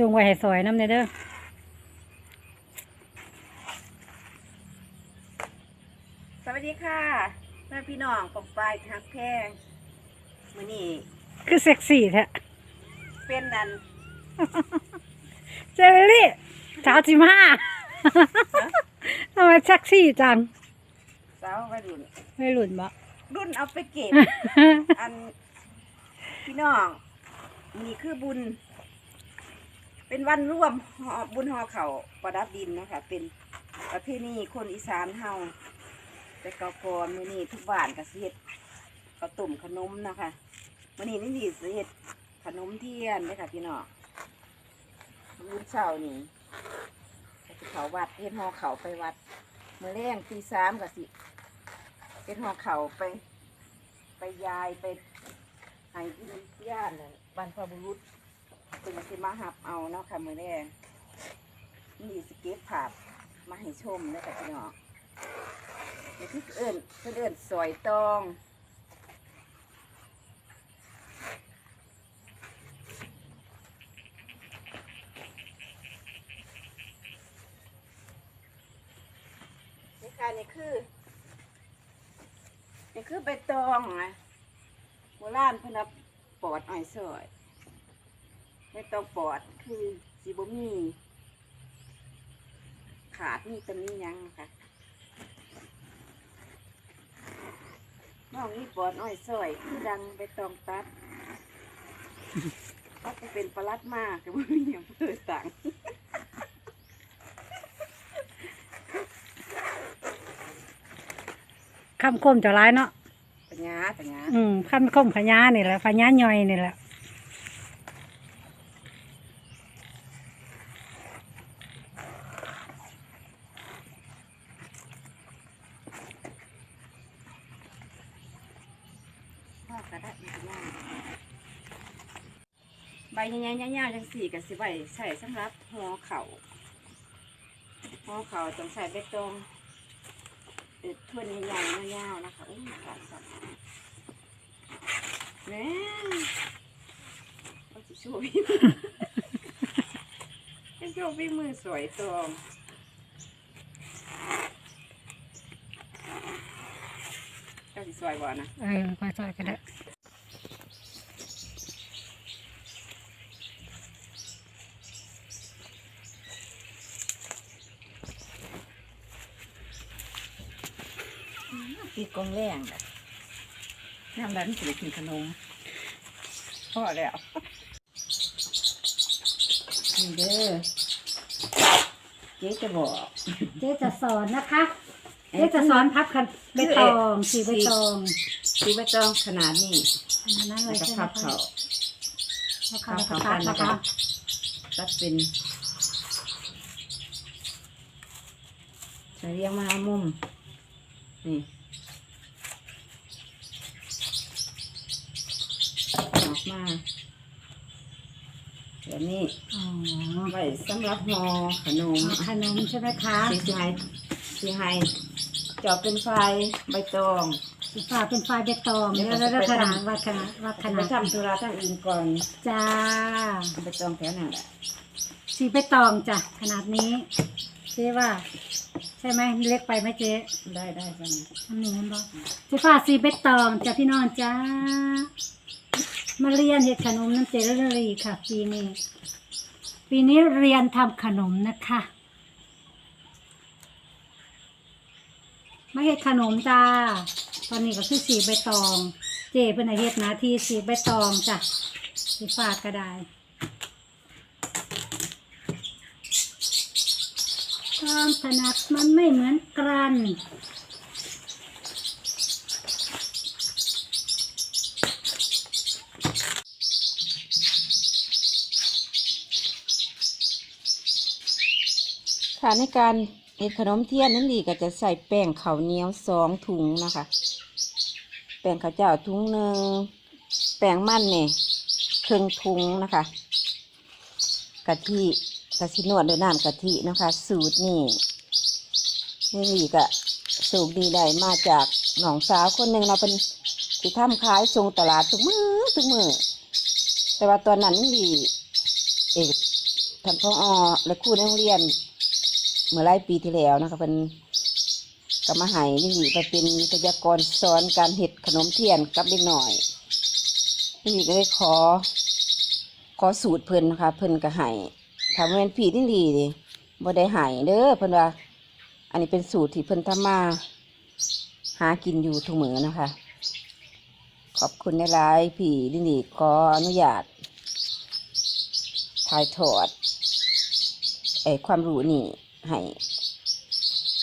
จงไว้ให้ซอยน้ำเนเด้อสวัสดีค่ะแม่พี่น้องปองปลายทักแพงมื้อนี้คือเซ็กซี่แท้เป็นนันเจอรี่สาวสิบห้าทำไมเซ็กซี่จังสาววัยรุ่นไม่หลุนบ่รุ่นเอาไปเก็บ อันพี่น้องมื้อนี้คือบุญ เป็นวันร่วมหอบุญหอเขาประดับดินนะคะ เป็นประเพณีคนอีสานเฮาแต่ก่าก่อนมื้อนี้ทุกบ้านก็สิเฮ็ดข้าวต้มขนมนะคะมือนี้นี่สิเฮ็ดขนมเทียนเด้อค่ะพี่น้องมื้อเช้านี่ก็เขาวัดเฮ็ดหอเขาไปวัดมื้อแรงตีสามก็สิเฮ็ดหอเขาไป ไปยายไปให้ที่ญาตินั่นบรรพบุรุษ เป็นสิมาหับเอาเนาะค่ะมือแรงนี่สเก็ตภาพมาให้ชมแล้วกับพี่น้องนี่คือเอิ้นเพิ่นเอิ้นสอยตองนี่ค่ะนี่คือนี่คือใบตองนะโบราณพนับปอดอ้อยซอย ตองปอดคือสีบมีขาดมีตำนี้ยังนะคะน้องนี่ปอดอ้อยซอยคือดังใบตองตัดก็จะเป็นประลัดมากแต่ว่ามีอย่างเพื่อสั่งคำคมจะร้ายเนาะปัญญาปัญญาอืมคำคมขยานี่แหละขยาย่อยนี่แหละ พ่อกระดาษปัญญาใบใหญ่ๆยาวๆจังสี่กับสิใบใส่สำหรับห่อเข่าห่อเข่าต้องใส่ใบตองเอ็ดทวนใหญ่ๆยาวๆนะคะอุ้ยขาดสัตว์แม่เขาจะช่วยจะช่วยมือสวยตองเจ้าสิสวยบ่นะเออไปซอยกันเด้ อปีกองแรงแบบน้ำดันสิได้กินขนมพอแล้วนี่เด้อเจ๊จะบอกเจ๊จะสอนนะคะเจ๊จะสอนพับคันใบตองสีใบตองสีใบตองขนาดนี้อันนั้นเลแล้วยก็ใช่ไหมพับคะเขาพับเขาแล้วก็พับนะคะตัดเป็นจะเรียงมามุมนี่ออก มาแบบนี้อ๋อไว้สำหรับห่อขนมขนมใช่ไหมคะสีสีไฮสีไฮจอบเป็นไฟใบตองสีฟ้าเป็นไฟใบตองแล้วแล้วแล้วขนาดวัดขนาดวัดขไปนาดทำธุระทั้งอื่นก่อนจ้าใบตองแถวนั้นแหละสีใบตองจ้ะขนาดนี้เจ๊ว่า ใช่ไหมเล็กไปไหมเจ๊ได้ได้ใช่ไหมอันนี้มันบอกสีฟ้าสีใบตองจ้ะพี่น้องจ้า มาเรียนเห็ดขนมน้ำเจริญรีค่ะ ปีนี้ ปีนี้เรียนทำขนมนะคะมาเห็ดขนมจ้า ตอนนี้ก็คือสีใบตอง เจเป็นอาเฮ็ดนาทีสีใบตองจ้ะสีฟ้าก็ได้ความถนัดมันไม่เหมือนกัน ค่ะในการเฮ็ดขนมเทียนนั่นดีก็จะใส่แป้งข้าวเหนียวสองถุงนะคะ แป้งข้าวเจ้าถุงหนึ่งแป้งมันเนี่ยครึ่งถุงนะคะกะทิกะทินวดด้วยน้ำกะทินะคะ สูตรนี่นี่ดีก็สูตรดีได้มาจากหนองสาวคนหนึ่งเราเป็นที่ทำขายส่งตลาดทุกมือทุกมือแต่ว่าตอนนั้นนี่เอกท่านพ่ออและครูในโรงเรียน เมื่อหลายปีที่แล้วนะคะเป็นก็มาให้นี่ไปเป็นวิทยากรสอนการเห็ดขนมเทียนกับเด็กหน่อยนี่ก็เลยขอ ขอสูตรเพิ่นนะคะเพิ่นก็ให้ถามว่าเป็นผีที่ดีดิบ่ได้ให้เด้อเพิ่นว่า อันนี้เป็นสูตรที่เพิ่นทำมา หากินอยู่ทุกมือนะคะ ขอบคุณในหลายๆพี่ดินดีขออนุญาตถ่ายทอดไอความรู้นี่ ให้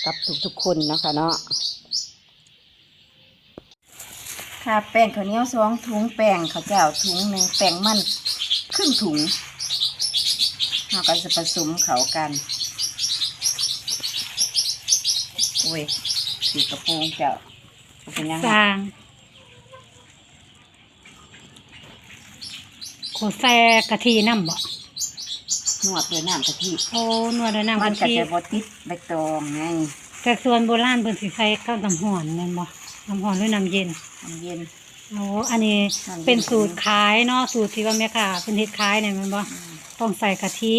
กับทุกๆคนเนาะคะเนาะค่ะแป้งข้าวเหนียวสองถุงแป้งข้าวเจ้าถุงหนึ่งแป้งมันครึ่งถุงเราก็จะผสมเขากันโอ้ยสีกระโปรงเจ้าเป็นยังสไงร้างโคแซกะทิน้ำบ่ นวดด้วยน้ำกะทิโอ้นวดด้วยน้ำมันกะก็ทิจะบติดใบตองไงแต่ส่วนโบราณเพิ่นสิใส่ข้าวน้ำห่อนแม่นบ่น้ำห่อนหรือน้ำเย็นมันเย็น โอ้อันนี้เป็นสูตรขายเนาะสูตรที่ว่าแม่ค่ะเป็นเฮ็ดขายเนี่ยแมันบ่ต้องใส่กะทิ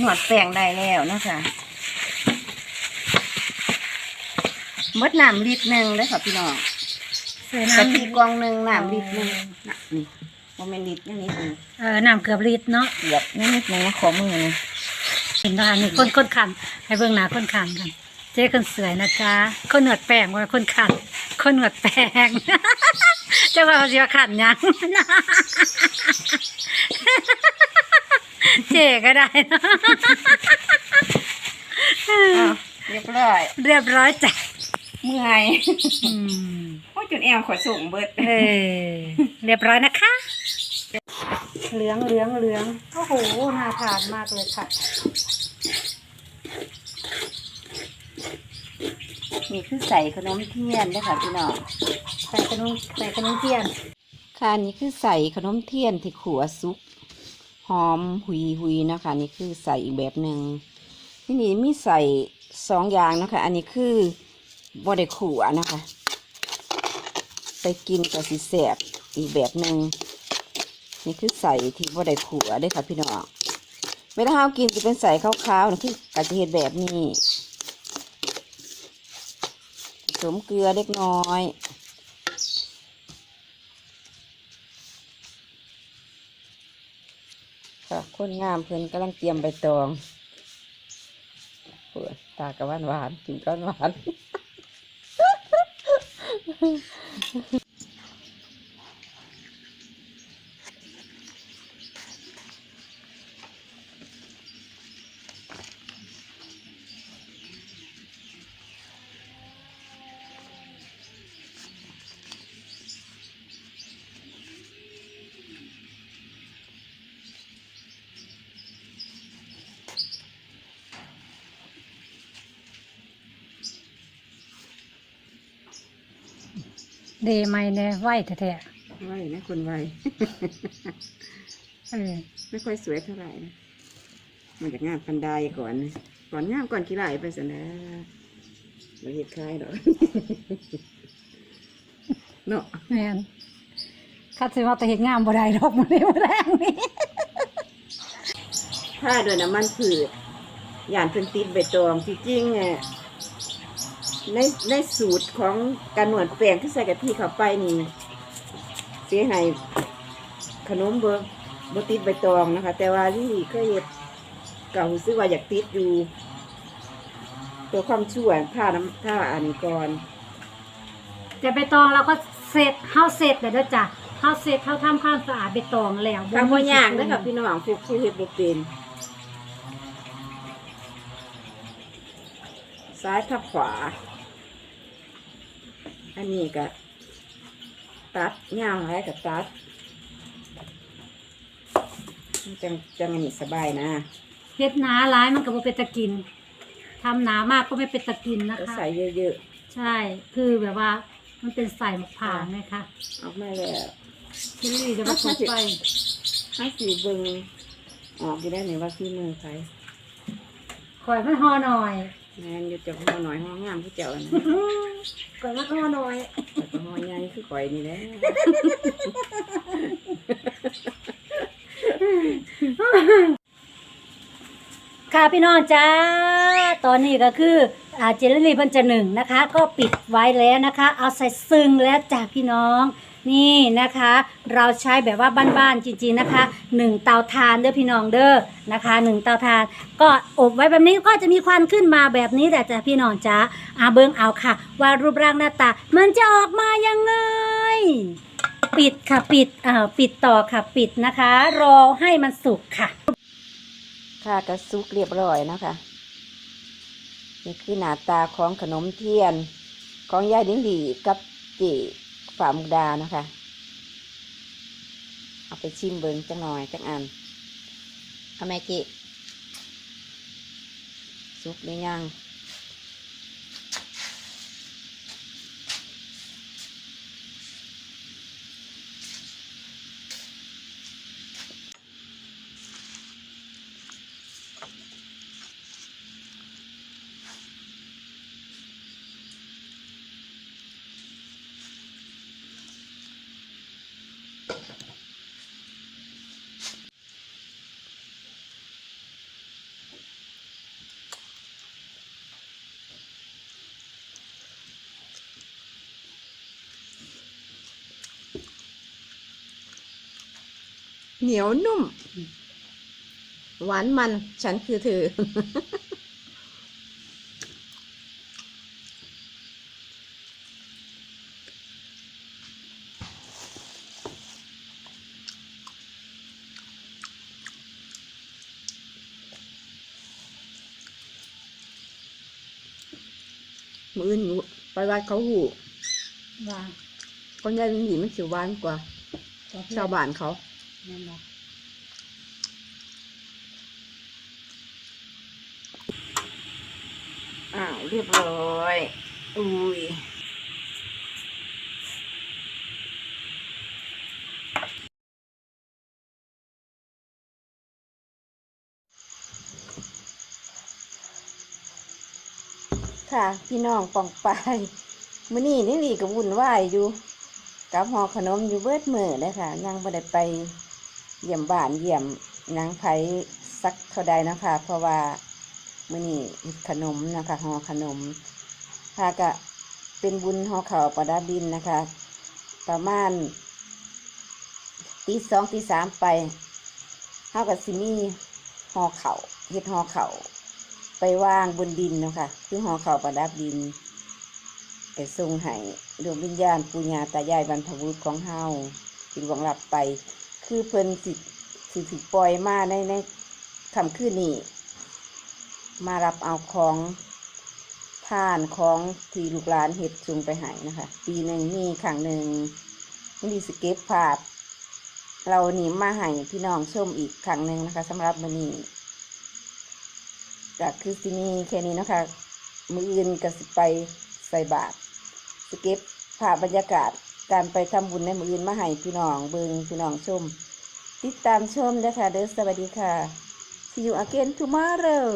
นวดแป้งได้แล้วนะคะมดน้ำลิตรหนึ่งเลยค่ะพี่น้องใส่กะน้ำทิกล่องหนึ่งน้ำลิตรหนึ่งน่ะนี่ว่าเป็นลิตรนี่นิดหนึงเออน้ำเกือบลิตรเนาะเกียบนิดนิดหนึงนะขอมือนะเห็นป่ะนี่คนคนขันให้เบิ่งหน้าคนขันกัน เจ๊คนสวยนะจ๊ะคนหนวดแป้งว่าคนขันคนหนวดแป้ง เจ้าว่าเขาสิว่าขันหยัง เจ๊ก็ได้เนาะอ้าวเรียบร้อยเรียบร้อยจ้ะเมื่อยอืมโอ้ยจนแอวขอส่งเบิดเออเรียบร้อยนะคะ เหลืองเหลืองเหลืองโอ้โหน่าทานมากเลยค่ะ นี่คือใส่ขนมเทียนเด้อค่ะพี่น้องใส่ขนมใส่ขนมเทียน ค่ะนี่คือใส่ขนมเทียนที่ขัวซุก หอมหุยหุยๆนะคะ นี่คือใส่อีกแบบหนึ่งที่นี่มีใส่สองอย่างนะคะ อันนี้คือบไดขัวนะคะ ไปกินกับสีแสบอีกแบบหนึ่งนี่คือใส่ที่บไดขัวเด้วยค่ะพี่น้องเวลาเรากินจะเป็นใส่ขาวๆนะคือกะจะเห็ดแบบนี้ผสมเกลือเล็กน้อย คนงามเพื่อนกำลังเตรียมใบตองเปิดตากระวานหวานกินก้อนหวาน เดไม่แน่ไหวแท้ไว้นะคนไวๆเออไม่ค่อยสวยเท่าไหร่นะมันจากงามปันไดก่อนนะก่อนงามก่อนขี้ไหลไปสินะเราเห็ดคล้ายดอก เนาะแม่นข้าสิว่าแต่เห็นงามบ่ได้ดอกมื้อนี้บ่แรงนี่ถ้าโดวยน้ำมันผืดยานเป็นติดใบตองจริงๆเนี่ย ในในสูตรของการหนวดแป้งที่ใส่กะทิเข้าไปนี่เสียหายขนมเบอร์บติดใบตองนะคะ แต่ว่าที่เคยเห็ดเก่าซื้อว่าอยากติดอยู่ ตัวความชั่วถ้าน้ำถ้าอันนี้ก่อนแต่ใบตองเราก็เสร็จเฮาเสร็จแล้วเด้อจ้ะเฮาเสร็จเฮาทำความสะอาดใบตองแล้วทำบ่ยากนะครับพี่น้องผู้ผู้เฮ็ดบ่เป็นซ้ายทับขวา อันนี้ก็ตัดย่างไรกับตัดมันจังจังอันนี้สบายนะเฮ็ดหนาหลายมันก็บ่เป็นตะกินทำหนามากก็ไม่เป็นตะกินนะก็คะใส่เยอะใช่คือแบบว่ามันเป็นใส่มะพร้าวไงคะออกมาแล้วชิลลี่จะมาถูกไปถ้าสีเบิงออกอยู่ได้ไหนว่าพี่มือใคร คอยมันหอหน่อย แมนอยู่จับหอหน่อยห้องงามผู้เจ้านะคอยมันหอหน่อยแต่ก็หอใหญ่คือข่อยนี่แหละค่ะพี่น้องจ้า ตอนนี้ก็คืออาเจลลี่เพันจะหนึ่งนะคะ ก็ปิดไว้แล้วนะคะ เอาใส่ซึ่งแล้วจ้าพี่น้อง นี่นะคะ เราใช้แบบว่าบ้านๆจริงๆนะคะหนึ่งเตาถ่านเด้อพี่น้องเด้อนะคะหนึ่งเตาถ่าน ก็อบไว้แบบนี้ก็จะมีควันขึ้นมาแบบนี้แหละจ้ะพี่น้องจ้าอาเบิ้งเอาค่ะ ว่ารูปร่างหน้าตา มันจะออกมายังไง ปิดค่ะปิดอ่าปิดต่อค่ะปิดนะคะ รอให้มันสุกค่ะ ค่ะกระซุกเรียบร้อยนะคะนี่คือหน้าตาของขนมเทียนของยายดิ้งดีกับจี ฝ่ามุกดานะคะ เอาไปชิมเบิงจังหน่อยจังอันเอาแม่กิซุกหรือยัง เหนียวนุ่ม หวานมัน ฉันคือเธอ มืออื่นอยู่ไปวัดเขาหูว่าคนยายเป็นหญิมันสิหวานกว่า ชาวบ้านเขา นั่นแหละอ้าวเรียบร้อย อุ้ย ค่ะ พี่น้องปองไปมื้อนี้นี่ดีกับวุ่นวายอยู่ กับหอขนมอยู่เบิดมือเลยค่ะยังบ่ได้ไปเยี่ยมบ้านเยี่ยมนังไผสักเท่าใดนะคะ เพราะว่ามื้อนี้ขนมนะคะหอขนมค่ะก็เป็นบุญหอเข่าประดับดินนะคะ ประมาณตีสองตีสามไปเฮากับสิมีหอเข่าเฮ็ดหอเข่า ไปวางบนดินเนาะคะคือหอเข่าประดับดินไปส่งให้ดวงวิญญาณปูญาตายายบรรพบุรุษของเฮาที่หลวงหลับไป คือเพิ่นสิสิถูกปล่อยมาในในคำคืนนี้มารับเอาของท่านของที่ลูกหลานเห็ดจุงไปให้นะคะ ปีหนึ่งมีครั้งหนึ่งมีสเก็บภาพ เราหนีมาให้พี่น้องชมอีกครั้งหนึ่งนะคะสำหรับมื้อนี้ ก็คือสิมีแค่นี้นะคะ มืออื่นก็สิไปใส่บาตรสเก็บภาพบรรยากาศการไปทำบุญในมืออื่นมาให้พี่น้องเบิงพี่น้องชม ติดตามชมนะคะเด้อสวัสดีค่ะ see you again tomorrow